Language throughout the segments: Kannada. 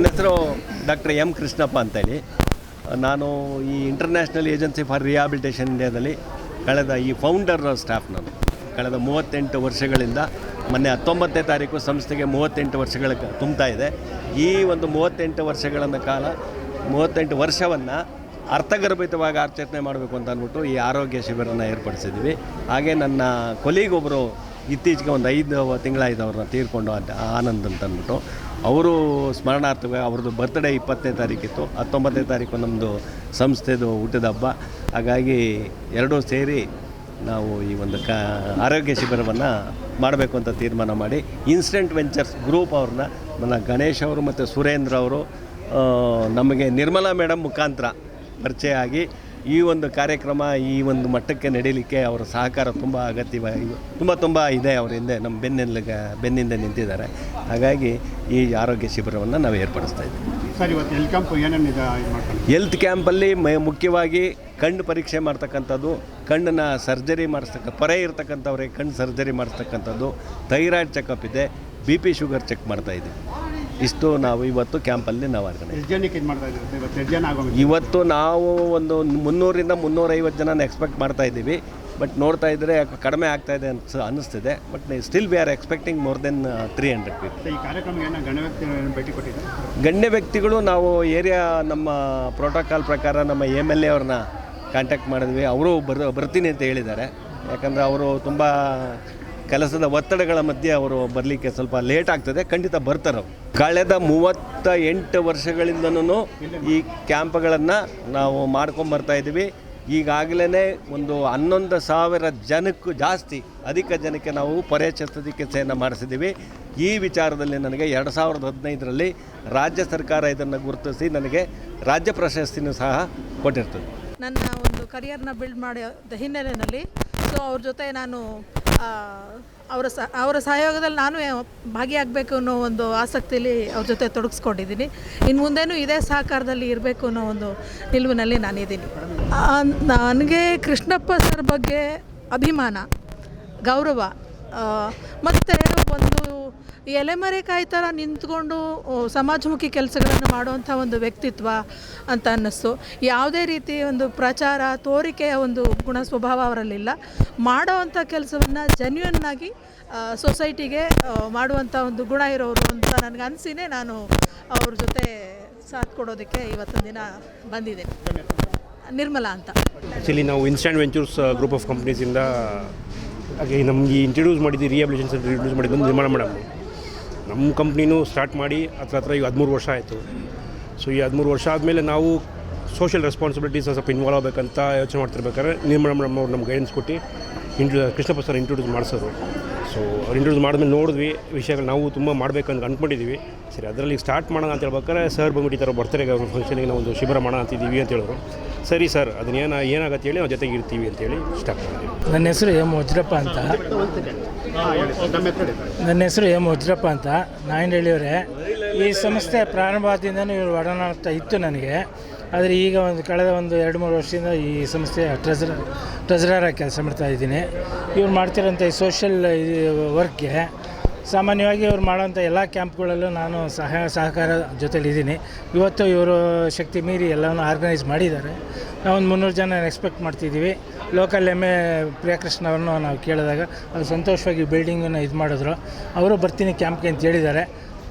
ನನ್ನ ಹೆಸರು ಡಾಕ್ಟರ್ ಎಂ ಕೃಷ್ಣಪ್ಪ ಅಂತೇಳಿ. ನಾನು ಈ ಇಂಟರ್ನ್ಯಾಷನಲ್ ಏಜೆನ್ಸಿ ಫಾರ್ ರಿಹಾಬಿಲಿಟೇಷನ್ ಇಂಡಿಯಾದಲ್ಲಿ ಕಳೆದ ಈ ಫೌಂಡರ್ ಸ್ಟಾಫ್ ನಾನು. ಕಳೆದ ಮೂವತ್ತೆಂಟು ವರ್ಷಗಳಿಂದ ಮೊನ್ನೆ ಹತ್ತೊಂಬತ್ತನೇ ತಾರೀಕು ಸಂಸ್ಥೆಗೆ ಮೂವತ್ತೆಂಟು ವರ್ಷಗಳ ತುಂಬ್ತಾ ಇದೆ. ಈ ಒಂದು ಮೂವತ್ತೆಂಟು ವರ್ಷಗಳ ಕಾಲ, ಮೂವತ್ತೆಂಟು ವರ್ಷವನ್ನು ಅರ್ಥಗರ್ಭಿತವಾಗಿ ಆಚರಣೆ ಮಾಡಬೇಕು ಅಂತ ಅಂದ್ಬಿಟ್ಟು ಈ ಆರೋಗ್ಯ ಶಿಬಿರನ ಏರ್ಪಡಿಸಿದ್ವಿ. ಹಾಗೆ ನನ್ನ ಕೊಲೀಗೊಬ್ಬರು ಇತ್ತೀಚೆಗೆ ಒಂದು ಐದು ತಿಂಗಳಾಯ್ತು ಅವ್ರನ್ನ ತೀರ್ಕೊಂಡು ಅಂತ, ಆನಂದ್ ಅಂತ ಅಂದ್ಬಿಟ್ಟು. ಅವರು ಸ್ಮರಣಾರ್ಥವಾಗಿ ಅವ್ರದ್ದು ಬರ್ತ್ಡೇ ಇಪ್ಪತ್ತನೇ ತಾರೀಕಿತ್ತು. ಹತ್ತೊಂಬತ್ತನೇ ತಾರೀಕು ನಮ್ಮದು ಸಂಸ್ಥೆದು ಹುಟ್ಟಿದ ಹಬ್ಬ. ಹಾಗಾಗಿ ಎರಡೂ ಸೇರಿ ನಾವು ಈ ಒಂದು ಕ, ಆರೋಗ್ಯ ಶಿಬಿರವನ್ನು ಮಾಡಬೇಕು ಅಂತ ತೀರ್ಮಾನ ಮಾಡಿ, ಇನ್ಸ್ಟೆಂಟ್ ವೆಂಚರ್ಸ್ ಗ್ರೂಪ್ ಅವ್ರನ್ನ ನನ್ನ ಗಣೇಶ್ ಅವರು ಮತ್ತು ಸುರೇಂದ್ರ ಅವರು ನಮಗೆ ನಿರ್ಮಲಾ ಮೇಡಮ್ ಮುಖಾಂತರ ಪರಿಚಯ ಆಗಿ ಈ ಒಂದು ಕಾರ್ಯಕ್ರಮ ಈ ಒಂದು ಮಟ್ಟಕ್ಕೆ ನಡೀಲಿಕ್ಕೆ ಅವರ ಸಹಕಾರ ತುಂಬ ಅಗತ್ಯವಾಗಿ ತುಂಬ ತುಂಬ ಇದೆ ಅವರ ಹಿಂದೆ ನಮ್ಮ ಬೆನ್ನಿಂದ ಬೆನ್ನಿಂದ ನಿಂತಿದ್ದಾರೆ. ಹಾಗಾಗಿ ಈ ಆರೋಗ್ಯ ಶಿಬಿರವನ್ನು ನಾವು ಏರ್ಪಡಿಸ್ತಾ ಇದ್ದೀವಿ. ಸರ್ ಇವತ್ತು ಕ್ಯಾಂಪ್ ಹೆಲ್ತ್ ಕ್ಯಾಂಪಲ್ಲಿ ಮೆ ಮುಖ್ಯವಾಗಿ ಕಣ್ಣು ಪರೀಕ್ಷೆ ಮಾಡ್ತಕ್ಕಂಥದ್ದು ಕಣ್ಣನ್ನು ಸರ್ಜರಿ ಮಾಡಿಸ್ತಕ್ಕ ಪೊರೆ ಇರ್ತಕ್ಕಂಥವ್ರಿಗೆ ಕಣ್ಣು ಸರ್ಜರಿ ಮಾಡಿಸ್ತಕ್ಕಂಥದ್ದು ಥೈರಾಯ್ಡ್ ಚೆಕಪ್ ಇದೆ ಬಿ ಪಿ ಶುಗರ್ ಚೆಕ್ ಮಾಡ್ತಾ ಇದ್ದೀವಿ. ಇಷ್ಟು ನಾವು ಇವತ್ತು ಕ್ಯಾಂಪಲ್ಲಿ ನಾವು ಆರ್ಗನೈಸ್ ಇವತ್ತು ನಾವು ಒಂದು ಮುನ್ನೂರಿಂದ ಮುನ್ನೂರೈವತ್ತು ಜನನ ಎಕ್ಸ್ಪೆಕ್ಟ್ ಮಾಡ್ತಾ ಇದ್ದೀವಿ. ಬಟ್ ನೋಡ್ತಾ ಇದ್ದರೆ ಕಡಿಮೆ ಆಗ್ತಾ ಇದೆ ಅನ್ಸ್ ಅನ್ನಿಸ್ತಿದೆ. But still we are expecting more than three hundred people ಗಣ್ಯ ವ್ಯಕ್ತಿಗಳು ನಾವು ಏರಿಯಾ ನಮ್ಮ ಪ್ರೋಟೋಕಾಲ್ ಪ್ರಕಾರ ನಮ್ಮ ಎಂ ಎಲ್ ಎ ಅವ್ರನ್ನ ಕಾಂಟ್ಯಾಕ್ಟ್ ಮಾಡಿದ್ವಿ. ಅವರು ಬರ್ ಬರ್ತೀನಿ ಅಂತ ಹೇಳಿದ್ದಾರೆ. ಯಾಕಂದರೆ ಅವರು ತುಂಬ ಕೆಲಸದ ಒತ್ತಡಗಳ ಮಧ್ಯೆ ಅವರು ಬರಲಿಕ್ಕೆ ಸ್ವಲ್ಪ ಲೇಟ್ ಆಗ್ತದೆ. ಖಂಡಿತ ಬರ್ತಾರೆ. ಕಳೆದ ಮೂವತ್ತ ಎಂಟು ವರ್ಷಗಳಿಂದನೂ ಈ ಕ್ಯಾಂಪ್ಗಳನ್ನು ನಾವು ಮಾಡ್ಕೊಂಬರ್ತಾ ಇದ್ದೀವಿ. ಈಗಾಗಲೇ ಒಂದು ಹನ್ನೊಂದು ಸಾವಿರ ಜನಕ್ಕೂ ಜಾಸ್ತಿ ಅಧಿಕ ಜನಕ್ಕೆ ನಾವು ಪರಿಚಯ ಚಿಕಿತ್ಸೆಯನ್ನು ಮಾಡಿಸಿದ್ದೀವಿ. ಈ ವಿಚಾರದಲ್ಲಿ ನನಗೆ ಎರಡು ಸಾವಿರದ ಹದಿನೈದರಲ್ಲಿ ರಾಜ್ಯ ಸರ್ಕಾರ ಇದನ್ನು ಗುರುತಿಸಿ ನನಗೆ ರಾಜ್ಯ ಪ್ರಶಸ್ತಿನೂ ಸಹ ಕೊಟ್ಟಿರ್ತದೆ. ನನ್ನ ಒಂದು ಕರಿಯರ್ನ ಬಿಲ್ಡ್ ಮಾಡಿದ ಹಿನ್ನೆಲೆಯಲ್ಲಿ ಸೊ ಅವ್ರ ಜೊತೆ ನಾನು ಅವರ ಸಹ, ಅವರ ಸಹಯೋಗದಲ್ಲಿ ನಾನು ಭಾಗಿಯಾಗಬೇಕು ಅನ್ನೋ ಒಂದು ಆಸಕ್ತಿಯಲ್ಲಿ ಅವ್ರ ಜೊತೆ ತೊಡಗಿಸ್ಕೊಂಡಿದ್ದೀನಿ. ಇನ್ನು ಮುಂದೇನೂ ಇದೇ ಸಹಕಾರದಲ್ಲಿ ಇರಬೇಕು ಅನ್ನೋ ಒಂದು ನಿಲುವಿನಲ್ಲಿ ನಾನಿದ್ದೀನಿ. ನನಗೆ ಕೃಷ್ಣಪ್ಪ ಸರ್ ಬಗ್ಗೆ ಅಭಿಮಾನ, ಗೌರವ ಮತ್ತು ಒಂದು ಎಲೆಮರೆಕಾಯಿ ಥರ ನಿಂತ್ಕೊಂಡು ಸಮಾಜಮುಖಿ ಕೆಲಸಗಳನ್ನು ಮಾಡುವಂಥ ಒಂದು ವ್ಯಕ್ತಿತ್ವ ಅಂತ ಅನ್ನಿಸ್ತು. ಯಾವುದೇ ರೀತಿ ಒಂದು ಪ್ರಚಾರ, ತೋರಿಕೆಯ ಒಂದು ಗುಣ ಸ್ವಭಾವ ಅವರಲ್ಲಿಲ್ಲ. ಮಾಡೋವಂಥ ಕೆಲಸವನ್ನು ಜೆನ್ಯೂನ್ ಆಗಿ ಸೊಸೈಟಿಗೆ ಮಾಡುವಂಥ ಒಂದು ಗುಣ ಇರೋರು ಅಂತ ನನಗೆ ಅನಿಸಿನೇ ನಾನು ಅವ್ರ ಜೊತೆ ಸಾಥ್ ಕೊಡೋದಕ್ಕೆ ಇವತ್ತಿನ ದಿನ ಬಂದಿದ್ದೇನೆ ನಿರ್ಮಲಾ ಅಂತ. ಆ್ಯಕ್ಚುಲಿ ನಾವು ಇನ್ಸ್ಟ್ಯಾಂಟ್ ವೆಂಚೂರ್ಸ್ ಗ್ರೂಪ್ ಆಫ್ ಕಂಪ್ನೀಸಿಂದ ಹಾಗೆ ನಮಗೆ ಇಂಟ್ರಡ್ಯೂಸ್ ಮಾಡಿದ್ದು ರಿಹಾಬಿಲೇಷನ್ ಸೆಂಟರ್ ಇಂಟ್ರಡ್ಯೂಸ್ ಮಾಡಿದ್ದು ನಿರ್ಮಾಣ ಮೇಡಮ್ ನಮ್ಮ ಕಂಪ್ನಿನೂ ಸ್ಟಾರ್ಟ್ ಮಾಡಿ ಹತ್ರ ಹತ್ರ ಈಗ ಹದಿಮೂರು ವರ್ಷ ಆಯಿತು. ಸೊ ಈ ಹದಿಮೂರು ವರ್ಷ ಆದಮೇಲೆ ನಾವು ಸೋಷಿಯಲ್ ರೆಸ್ಪಾನ್ಸಿಬಿಲಿಟೀಸ್ ಸ್ವಲ್ಪ ಇನ್ವಾಲ್ವ್ ಆಗಬೇಕಂತ ಯೋಚನೆ ಮಾಡ್ತಿರ್ಬೇಕಾದ್ರೆ ನಿರ್ಮಾಣ ಮೇಡಮ್ ನಮ್ಗೆ ಗೈಡೆನ್ಸ್ ಕೊಟ್ಟು ಇಂಟ್ರ, ಕೃಷ್ಣಪ್ಪ ಸರ್ ಇಂಟ್ರೊಡ್ಯೂಸ್ ಮಾಡಿಸೋರು. ಸೊ ಅವ್ರು ಇಂಟ್ರೊಡ್ಯೂಸ್ ಮಾಡಿದ್ಮೇಲೆ ನೋಡಿದ್ವಿ, ವಿಷಯಗಳು ನಾವು ತುಂಬ ಮಾಡಬೇಕಂತ ಅಂದ್ಕೊಂಡಿದ್ದೀವಿ ಸರಿ, ಅದರಲ್ಲಿ ಸ್ಟಾರ್ಟ್ ಮಾಡೋಣ ಅಂತ ಹೇಳ್ಬೇಕಾದ್ರೆ ಸರ್ ಬಂದ್ಬಿಟ್ಟು ಈ ಥರ ಬರ್ತಾರೆ ಫಂಕ್ಷನಿಗೆ ನಾವು ಒಂದು ಶಿಬಿರ ಮಾಡೋಣ ಅಂತಿದ್ದೀವಿ ಅಂತ ಹೇಳಿದ್ರು ಸರಿ ಸರ್, ಅದನ್ನ ಏನ, ಏನಾಗತ್ತೆ ಹೇಳಿ ನಾವು ಜೊತೆಗೆ ಇರ್ತೀವಿ ಅಂತೇಳಿ ಇಷ್ಟ ನನ್ನ ಹೆಸರು ಎಂ ವಜ್ರಪ್ಪ ಅಂತ. ನನ್ನ ಹೆಸರು ಎಂ ವಜ್ರಪ್ಪ ಅಂತ. ನಾಯಂಡಹಳ್ಳಿಯವರೇ, ಈ ಸಂಸ್ಥೆ ಪ್ರಾರಂಭದಿಂದನೂ ಇವರು ಒಡನಾಡ್ತ ಇತ್ತು ನನಗೆ. ಆದರೆ ಈಗ ಒಂದು ಕಳೆದ ಒಂದು ಎರಡು ಮೂರು ವರ್ಷದಿಂದ ಈ ಸಂಸ್ಥೆಯ ಟ್ರೆಸರ ಟ್ರೆಸರಾಗಿ ಕೆಲಸ ಮಾಡ್ತಾ ಇದ್ದೀನಿ. ಇವ್ರು ಮಾಡ್ತಿರೋಂಥ ಈ ಸೋಷಿಯಲ್ ವರ್ಕ್ಗೆ ಸಾಮಾನ್ಯವಾಗಿ ಇವ್ರು ಮಾಡೋಂಥ ಎಲ್ಲ ಕ್ಯಾಂಪ್ಗಳಲ್ಲೂ ನಾನು ಸಹಾಯ ಸಹಕಾರ ಜೊತೆಲಿದ್ದೀನಿ. ಇವತ್ತು ಇವರು ಶಕ್ತಿ ಮೀರಿ ಎಲ್ಲವನ್ನು ಆರ್ಗನೈಸ್ ಮಾಡಿದ್ದಾರೆ. ನಾವೊಂದು ಮುನ್ನೂರು ಜನ ಎಕ್ಸ್ಪೆಕ್ಟ್ ಮಾಡ್ತಿದ್ದೀವಿ. ಲೋಕಲ್ ಎಂ ಎ ಪ್ರಿಯಕೃಷ್ಣ ಅವರನ್ನು ನಾವು ಕೇಳಿದಾಗ ಅವ್ರು ಸಂತೋಷವಾಗಿ ಬಿಲ್ಡಿಂಗನ್ನು ಇದು ಮಾಡಿದ್ರು. ಅವರು ಬರ್ತೀನಿ ಕ್ಯಾಂಪ್ಗೆ ಅಂತ ಹೇಳಿದ್ದಾರೆ.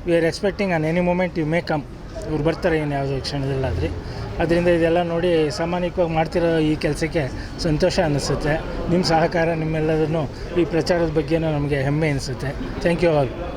We are expecting on any moment you may come ಇವ್ರು ಬರ್ತಾರೆ ಇನ್ನು ಯಾವುದೋ ಕ್ಷಣದಲ್ಲಾದ್ರಿ. ಅದರಿಂದ ಇದೆಲ್ಲ ನೋಡಿ ಸಾಮಾನ್ಯವಾಗಿ ಮಾಡ್ತಿರೋ ಈ ಕೆಲಸಕ್ಕೆ ಸಂತೋಷ ಅನ್ನಿಸುತ್ತೆ ನಿಮ್ಮ ಸಹಕಾರ ನಿಮ್ಮೆಲ್ಲದನ್ನು ಈ ಪ್ರಚಾರದ ಬಗ್ಗೆಯೂ ನಮಗೆ ಹೆಮ್ಮೆ ಅನಿಸುತ್ತೆ. Thank you all